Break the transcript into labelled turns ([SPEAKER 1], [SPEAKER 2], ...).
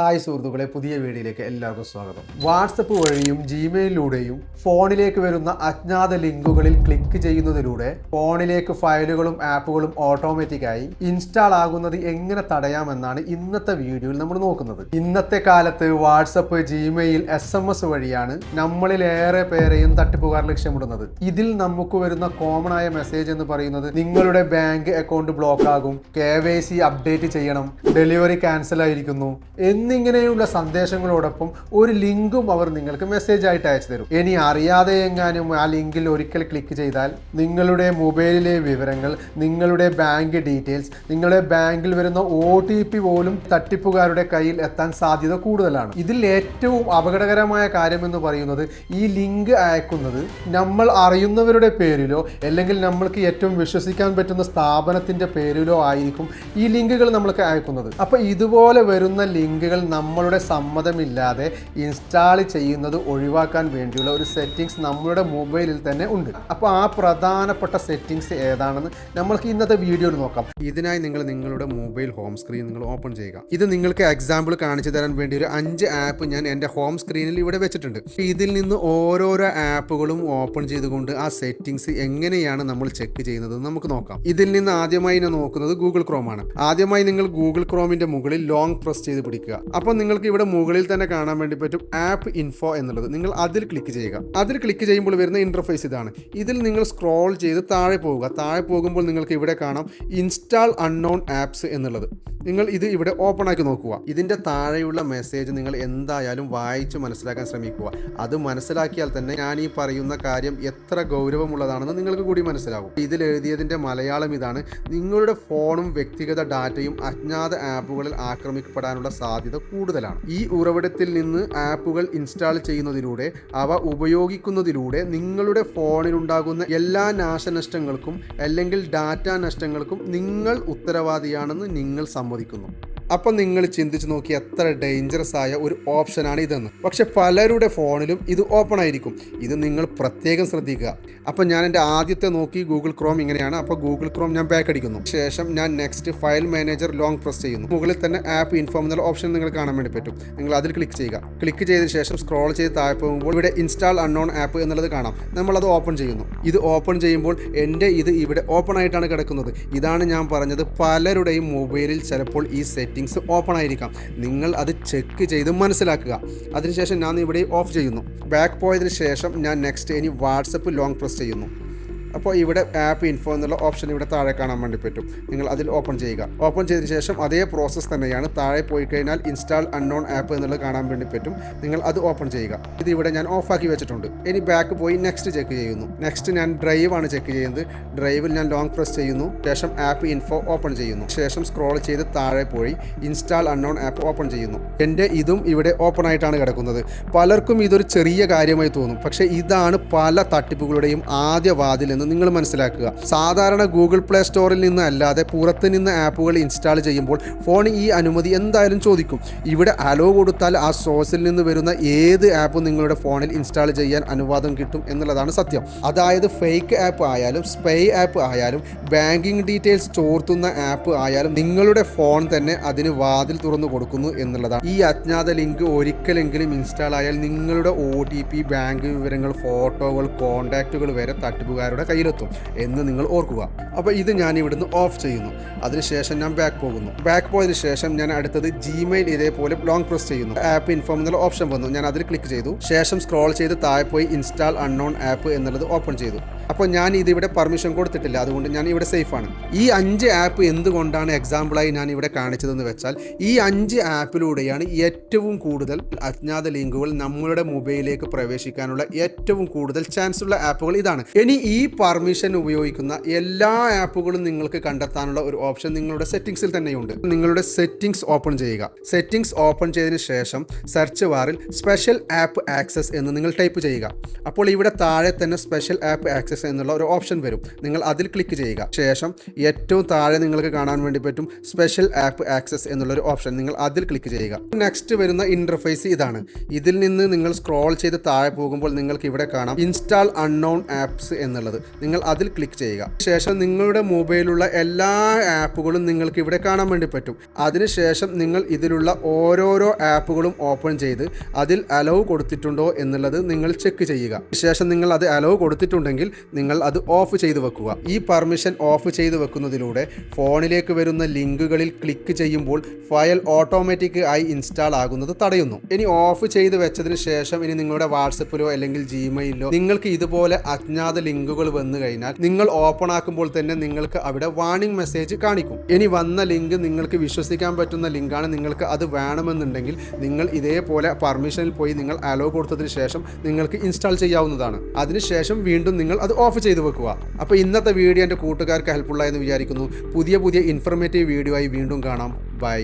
[SPEAKER 1] Hi സുഹൃത്തുക്കളെ പുതിയ വീഡിയോയിലേക്ക് എല്ലാവർക്കും സ്വാഗതം. വാട്സപ്പ് വഴിയും ജിമെയിലൂടെയും ഫോണിലേക്ക് വരുന്ന അജ്ഞാത ലിങ്കുകളിൽ ക്ലിക്ക് ചെയ്യുന്നതിലൂടെ ഫോണിലേക്ക് ഫയലുകളും ആപ്പുകളും ഓട്ടോമാറ്റിക്കായി ഇൻസ്റ്റാൾ ആകുന്നത് എങ്ങനെ തടയാമെന്നാണ് ഇന്നത്തെ വീഡിയോയിൽ നമ്മൾ നോക്കുന്നത്. ഇന്നത്തെ കാലത്ത് WhatsApp Gmail S M S വഴിയാണ് നമ്മളിലേറെ പേരെയും തട്ടിപ്പുകാർ ലക്ഷ്യമിടുന്നത്. ഇതിൽ നമുക്ക് വരുന്ന കോമൺ ആയ മെസ്സേജ് എന്ന് പറയുന്നത് നിങ്ങളുടെ ബാങ്ക് അക്കൗണ്ട് ബ്ലോക്ക് ആകും കെ അപ്ഡേറ്റ് ചെയ്യണം ഡെലിവറി ക്യാൻസൽ ആയിരിക്കുന്നു എന്നിങ്ങനെയുള്ള സന്ദേശങ്ങളോടൊപ്പം ഒരു ലിങ്കും അവർ നിങ്ങൾക്ക് മെസ്സേജ് ആയിട്ട് അയച്ചു തരും. ഇനി അറിയാതെ എങ്ങാനും ആ ലിങ്കിൽ ഒരിക്കൽ ക്ലിക്ക് ചെയ്താൽ നിങ്ങളുടെ മൊബൈലിലെ വിവരങ്ങൾ നിങ്ങളുടെ ബാങ്ക് ഡീറ്റെയിൽസ് നിങ്ങളുടെ ബാങ്കിൽ വരുന്ന ഒ പോലും തട്ടിപ്പുകാരുടെ കയ്യിൽ എത്താൻ സാധ്യത കൂടുതലാണ്. ഇതിൽ ഏറ്റവും അപകടകരമായ കാര്യം എന്ന് പറയുന്നത് ഈ ലിങ്ക് അയക്കുന്നത് നമ്മൾ അറിയുന്നവരുടെ പേരിലോ അല്ലെങ്കിൽ നമ്മൾക്ക് ഏറ്റവും വിശ്വസിക്കാൻ പറ്റുന്ന സ്ഥാപനത്തിന്റെ പേരിലോ ആയിരിക്കും ഈ ലിങ്കുകൾ നമ്മൾക്ക് അയക്കുന്നത്. അപ്പൊ ഇതുപോലെ വരുന്ന ലിങ്കുകൾ നമ്മളുടെ സമ്മതമില്ലാതെ ഇൻസ്റ്റാൾ ചെയ്യുന്നത് ഒഴിവാക്കാൻ വേണ്ടിയുള്ള ഒരു സെറ്റിങ്സ് നമ്മളുടെ മൊബൈലിൽ തന്നെ ഉണ്ട്. അപ്പോൾ ആ പ്രധാനപ്പെട്ട സെറ്റിങ്സ് ഏതാണെന്ന് നമ്മൾക്ക് ഇന്നത്തെ വീഡിയോയിൽ നോക്കാം. ഇതിനായി നിങ്ങൾ നിങ്ങളുടെ മൊബൈൽ ഹോം സ്ക്രീൻ നിങ്ങൾ ഓപ്പൺ ചെയ്യുക. ഇത് നിങ്ങൾക്ക് എക്സാമ്പിൾ കാണിച്ചു തരാൻ വേണ്ടി ഒരു അഞ്ച് ആപ്പ് ഞാൻ എന്റെ ഹോം സ്ക്രീനിൽ ഇവിടെ വെച്ചിട്ടുണ്ട്. ഇതിൽ നിന്ന് ഓരോരോ ആപ്പുകളും ഓപ്പൺ ചെയ്തുകൊണ്ട് ആ സെറ്റിങ്സ് എങ്ങനെയാണ് നമ്മൾ ചെക്ക് ചെയ്യുന്നത് നമുക്ക് നോക്കാം. ഇതിൽ നിന്ന് ആദ്യമായി ഞാൻ നോക്കുന്നത് ഗൂഗിൾ ക്രോം ആണ്. ആദ്യമായി നിങ്ങൾ ഗൂഗിൾ ക്രോമിന്റെ മുകളിൽ ലോങ് പ്രസ് ചെയ്ത് പിടിക്കുക. അപ്പോൾ നിങ്ങൾക്ക് ഇവിടെ മുകളിൽ തന്നെ കാണാൻ വേണ്ടി പറ്റും ആപ്പ് ഇൻഫോ എന്നുള്ളത്. നിങ്ങൾ അതിൽ ക്ലിക്ക് ചെയ്യുക. അതിൽ ക്ലിക്ക് ചെയ്യുമ്പോൾ വരുന്ന ഇന്റർഫേസ് ഇതാണ്. ഇതിൽ നിങ്ങൾ സ്ക്രോൾ ചെയ്ത് താഴെ പോവുക. താഴെ പോകുമ്പോൾ നിങ്ങൾക്ക് ഇവിടെ കാണാം ഇൻസ്റ്റാൾ അൺനോൺ ആപ്സ് എന്നുള്ളത്. നിങ്ങൾ ഇത് ഇവിടെ ഓപ്പൺ ആക്കി നോക്കുക. ഇതിന്റെ താഴെയുള്ള മെസ്സേജ് നിങ്ങൾ എന്തായാലും വായിച്ച് മനസ്സിലാക്കാൻ ശ്രമിക്കുക. അത് മനസ്സിലാക്കിയാൽ തന്നെ ഞാൻ ഈ പറയുന്ന കാര്യം എത്ര ഗൗരവമുള്ളതാണെന്ന് നിങ്ങൾക്ക് കൂടി മനസ്സിലാവും. ഇതിൽ എഴുതിയതിന്റെ മലയാളം ഇതാണ്. നിങ്ങളുടെ ഫോണും വ്യക്തിഗത ഡാറ്റയും അജ്ഞാത ആപ്പുകളിൽ ആക്രമിക്കപ്പെടാനുള്ള സാധ്യത കൂടുതലാണ്. ഈ ഉറവിടത്തിൽ നിന്ന് ആപ്പുകൾ ഇൻസ്റ്റാൾ ചെയ്യുന്നതിലൂടെ അവ ഉപയോഗിക്കുന്നതിലൂടെ നിങ്ങളുടെ ഫോണിലുണ്ടാകുന്ന എല്ലാ നാശനഷ്ടങ്ങൾക്കും അല്ലെങ്കിൽ ഡാറ്റ നഷ്ടങ്ങൾക്കും നിങ്ങൾ ഉത്തരവാദിയാണെന്ന് നിങ്ങൾ സമ്മതിക്കുന്നു. അപ്പം നിങ്ങൾ ചിന്തിച്ച് നോക്കി എത്ര ഡേഞ്ചറസ് ആയ ഒരു ഓപ്ഷനാണ് ഇതെന്ന്. പക്ഷെ പലരുടെ ഫോണിലും ഇത് ഓപ്പൺ ആയിരിക്കും. ഇത് നിങ്ങൾ പ്രത്യേകം ശ്രദ്ധിക്കുക. അപ്പം ഞാൻ എന്റെ ആദ്യത്തെ നോക്കി ഗൂഗിൾ ക്രോം ഇങ്ങനെയാണ്. അപ്പോൾ ഗൂഗിൾ ക്രോം ഞാൻ ബാക്ക് അടിക്കുന്നു. ശേഷം ഞാൻ next file manager long press ചെയ്യുന്നു. മുകളിൽ തന്നെ ആപ്പ് ഇൻഫോം എന്നുള്ള ഓപ്ഷൻ നിങ്ങൾ കാണാൻ വേണ്ടി പറ്റും. നിങ്ങൾ അതിൽ ക്ലിക്ക് ചെയ്യുക. ക്ലിക്ക് ചെയ്ത ശേഷം സ്ക്രോൾ ചെയ്ത് താഴെ പോകുമ്പോൾ ഇവിടെ ഇൻസ്റ്റാൾ അൺനോൺ ആപ്പ് എന്നുള്ളത് കാണാം. നമ്മളത് ഓപ്പൺ ചെയ്യുന്നു. ഇത് ഓപ്പൺ ചെയ്യുമ്പോൾ എന്റെ ഇത് ഇവിടെ ഓപ്പൺ ആയിട്ടാണ് കിടക്കുന്നത്. ഇതാണ് ഞാൻ പറഞ്ഞത് പലരുടെയും മൊബൈലിൽ ചിലപ്പോൾ ഈ സെറ്റിംഗ്സ് ഓപ്പൺ ആയിരിക്കാം നിങ്ങൾ അത് ചെക്ക് ചെയ്ത് മനസ്സിലാക്കുക. അതിനുശേഷം ഞാൻ ഇവിടെ ഓഫ് ചെയ്യുന്നു. ബാക്ക് പോയതിന് ശേഷം ഞാൻ നെക്സ്റ്റ് ഇനി വാട്സപ്പ് ലോങ് പ്രസ് ചെയ്യുന്നു. അപ്പോൾ ഇവിടെ ആപ്പ് ഇൻഫോ എന്നുള്ള ഓപ്ഷൻ ഇവിടെ താഴെ കാണാൻ വേണ്ടി പറ്റും. നിങ്ങൾ അതിൽ ഓപ്പൺ ചെയ്യുക. ഓപ്പൺ ചെയ്തതിന് ശേഷം അതേ പ്രോസസ്സ് തന്നെയാണ് താഴെ പോയി കഴിഞ്ഞാൽ ഇൻസ്റ്റാൾ അൺനോൺ ആപ്പ് എന്നുള്ളത് കാണാൻ വേണ്ടി പറ്റും. നിങ്ങൾ അത് ഓപ്പൺ ചെയ്യുക. ഇത് ഇവിടെ ഞാൻ ഓഫാക്കി വെച്ചിട്ടുണ്ട്. ഇനി ബാക്ക് പോയി നെക്സ്റ്റ് ചെക്ക് ചെയ്യുന്നു. നെക്സ്റ്റ് ഞാൻ ഡ്രൈവ് ആണ് ചെക്ക് ചെയ്യുന്നത്. ഡ്രൈവിൽ ഞാൻ ലോങ് പ്രസ് ചെയ്യുന്നു. ശേഷം ആപ്പ് ഇൻഫോ ഓപ്പൺ ചെയ്യുന്നു. ശേഷം സ്ക്രോൾ ചെയ്ത് താഴെ പോയി ഇൻസ്റ്റാൾ അൺനോൺ ആപ്പ് ഓപ്പൺ ചെയ്യുന്നു. എന്റെ ഇതും ഇവിടെ ഓപ്പൺ ആയിട്ടാണ് കിടക്കുന്നത്. പലർക്കും ഇതൊരു ചെറിയ കാര്യമായി തോന്നും. പക്ഷേ ഇതാണ് പല തട്ടിപ്പുകളുടെയും ആദ്യ വാതിൽ എന്ന് നിങ്ങൾ മനസ്സിലാക്കുക. സാധാരണ ഗൂഗിൾ പ്ലേ സ്റ്റോറിൽ നിന്ന് അല്ലാതെ പുറത്ത് നിന്ന് ആപ്പുകൾ ഇൻസ്റ്റാൾ ചെയ്യുമ്പോൾ ഫോൺ ഈ അനുമതി എന്തായാലും ചോദിക്കും. ഇവിടെ അലോ കൊടുത്താൽ ആ സോഴ്സിൽ നിന്ന് വരുന്ന ഏത് ആപ്പ് നിങ്ങളുടെ ഫോണിൽ ഇൻസ്റ്റാൾ ചെയ്യാൻ അനുവാദം കിട്ടും എന്നുള്ളതാണ് സത്യം. അതായത് ഫേക്ക് ആപ്പ് ആയാലും സ്പേ ആപ്പ് ആയാലും ബാങ്കിങ് ഡീറ്റെയിൽസ് ചോർത്തുന്ന ആപ്പ് ആയാലും നിങ്ങളുടെ ഫോൺ തന്നെ അതിന് വാതിൽ തുറന്നു കൊടുക്കുന്നു എന്നുള്ളതാണ്. ഈ അജ്ഞാത ലിങ്ക് ഒരിക്കലെങ്കിലും ഇൻസ്റ്റാൾ ആയാൽ നിങ്ങളുടെ ഒ ടി പി ബാങ്ക് വിവരങ്ങൾ ഫോട്ടോകൾ കോൺടാക്റ്റുകൾ വരെ തട്ടിപ്പുകാരുടെ കയ്യിലെത്തും എന്ന് നിങ്ങൾ ഓർക്കുക. അപ്പോൾ ഇത് ഞാൻ ഇവിടുന്ന് ഓഫ് ചെയ്യുന്നു. അതിനുശേഷം ഞാൻ ബാക്ക് പോകുന്നു. ബാക്ക് പോയതിനു ശേഷം ഞാൻ അടുത്തത് ജിമെയിൽ ഇതേപോലെ ലോങ് പ്രസ് ചെയ്യുന്നു. ആപ്പ് ഇൻഫോം എന്നുള്ള ഓപ്ഷൻ വന്നു. ഞാൻ അതിൽ ക്ലിക്ക് ചെയ്തു. ശേഷം സ്ക്രോൾ ചെയ്ത് താഴെ പോയി ഇൻസ്റ്റാൾ അൺനോൺ ആപ്പ് എന്നുള്ളത് ഓപ്പൺ ചെയ്തു. അപ്പോൾ ഞാൻ ഇതിവിടെ പെർമിഷൻ കൊടുത്തിട്ടില്ല. അതുകൊണ്ട് ഞാൻ ഇവിടെ സേഫാണ് ഈ അഞ്ച് ആപ്പ് എന്തുകൊണ്ടാണ് എക്സാമ്പിളായി ഞാൻ ഇവിടെ കാണിച്ചതെന്ന് വെച്ചാൽ ഈ അഞ്ച് ആപ്പിലൂടെയാണ് ഏറ്റവും കൂടുതൽ അജ്ഞാത ലിങ്കുകൾ നമ്മളുടെ മൊബൈലിലേക്ക് പ്രവേശിക്കാനുള്ള ഏറ്റവും കൂടുതൽ ചാൻസ് ഉള്ള ആപ്പുകൾ ഇതാണ്. ഇനി ഈ പെർമിഷൻ ഉപയോഗിക്കുന്ന എല്ലാ ആപ്പുകളും നിങ്ങൾക്ക് കണ്ടെത്താനുള്ള ഒരു ഓപ്ഷൻ നിങ്ങളുടെ സെറ്റിംഗ്സിൽ തന്നെയുണ്ട്. നിങ്ങളുടെ സെറ്റിംഗ്സ് ഓപ്പൺ ചെയ്യുക. സെറ്റിംഗ്സ് ഓപ്പൺ ചെയ്തതിന് ശേഷം സെർച്ച് ബാറിൽ സ്പെഷ്യൽ ആപ്പ് ആക്സസ് എന്ന് നിങ്ങൾ ടൈപ്പ് ചെയ്യുക. അപ്പോൾ ഇവിടെ താഴെ തന്നെ സ്പെഷ്യൽ ആപ്പ് ആക്സസ് ആക്സസ് എന്നുള്ള ഒരു ഓപ്ഷൻ വരും. നിങ്ങൾ അതിൽ ക്ലിക്ക് ചെയ്യുക. ശേഷം ഏറ്റവും താഴെ നിങ്ങൾക്ക് കാണാൻ വേണ്ടി പറ്റും സ്പെഷ്യൽ ആപ്പ് ആക്സസ് എന്നുള്ള ഒരു ഓപ്ഷൻ. നിങ്ങൾ അതിൽ ക്ലിക്ക് ചെയ്യുക. നെക്സ്റ്റ് വരുന്ന ഇന്റർഫേസ് ഇതാണ്. ഇതിൽ നിന്ന് നിങ്ങൾ സ്ക്രോൾ ചെയ്ത് താഴെ പോകുമ്പോൾ നിങ്ങൾക്ക് ഇവിടെ കാണാം ഇൻസ്റ്റാൾ അൺനോൺ ആപ്സ് എന്നുള്ളത്. നിങ്ങൾ അതിൽ ക്ലിക്ക് ചെയ്യുക. ശേഷം നിങ്ങളുടെ മൊബൈലുള്ള എല്ലാ ആപ്പുകളും നിങ്ങൾക്ക് ഇവിടെ കാണാൻ വേണ്ടി പറ്റും. അതിനുശേഷം നിങ്ങൾ ഇതിലുള്ള ഓരോരോ ആപ്പുകളും ഓപ്പൺ ചെയ്ത് അതിൽ അലവ് കൊടുത്തിട്ടുണ്ടോ എന്നുള്ളത് നിങ്ങൾ ചെക്ക് ചെയ്യുക. ശേഷം നിങ്ങൾ അത് അലവ് കൊടുത്തിട്ടുണ്ടെങ്കിൽ നിങ്ങൾ അത് ഓഫ് ചെയ്ത് വെക്കുക. ഈ പെർമിഷൻ ഓഫ് ചെയ്ത് വെക്കുന്നതിലൂടെ ഫോണിലേക്ക് വരുന്ന ലിങ്കുകളിൽ ക്ലിക്ക് ചെയ്യുമ്പോൾ ഫയൽ ഓട്ടോമാറ്റിക് ആയി ഇൻസ്റ്റാൾ ആകുന്നത് തടയുന്നു. ഇനി ഓഫ് ചെയ്ത് വെച്ചതിന് ശേഷം ഇനി നിങ്ങളുടെ വാട്സപ്പിലോ അല്ലെങ്കിൽ ജിമെയിലോ നിങ്ങൾക്ക് ഇതുപോലെ അജ്ഞാത ലിങ്കുകൾ വന്നു കഴിഞ്ഞാൽ നിങ്ങൾ ഓപ്പൺ ആക്കുമ്പോൾ തന്നെ നിങ്ങൾക്ക് അവിടെ വാണിംഗ് മെസ്സേജ് കാണിക്കും. ഇനി വന്ന ലിങ്ക് നിങ്ങൾക്ക് വിശ്വസിക്കാൻ പറ്റുന്ന ലിങ്കാണ് നിങ്ങൾക്ക് അത് വേണമെന്നുണ്ടെങ്കിൽ നിങ്ങൾ ഇതേപോലെ പെർമിഷനിൽ പോയി നിങ്ങൾ അലോ കൊടുത്തതിന് ശേഷം നിങ്ങൾക്ക് ഇൻസ്റ്റാൾ ചെയ്യാവുന്നതാണ്. അതിനുശേഷം വീണ്ടും നിങ്ങൾ അത് ഓഫ് ചെയ്ത് വെക്കുക. അപ്പോൾ ഇന്നത്തെ വീഡിയോ എന്റെ കൂട്ടുകാർക്ക് ഹെൽപ്ഫുള്ളായെന്ന് വിചാരിക്കുന്നു. പുതിയ പുതിയ ഇൻഫർമേറ്റീവ് വീഡിയോ ആയി വീണ്ടും കാണാം. ബൈ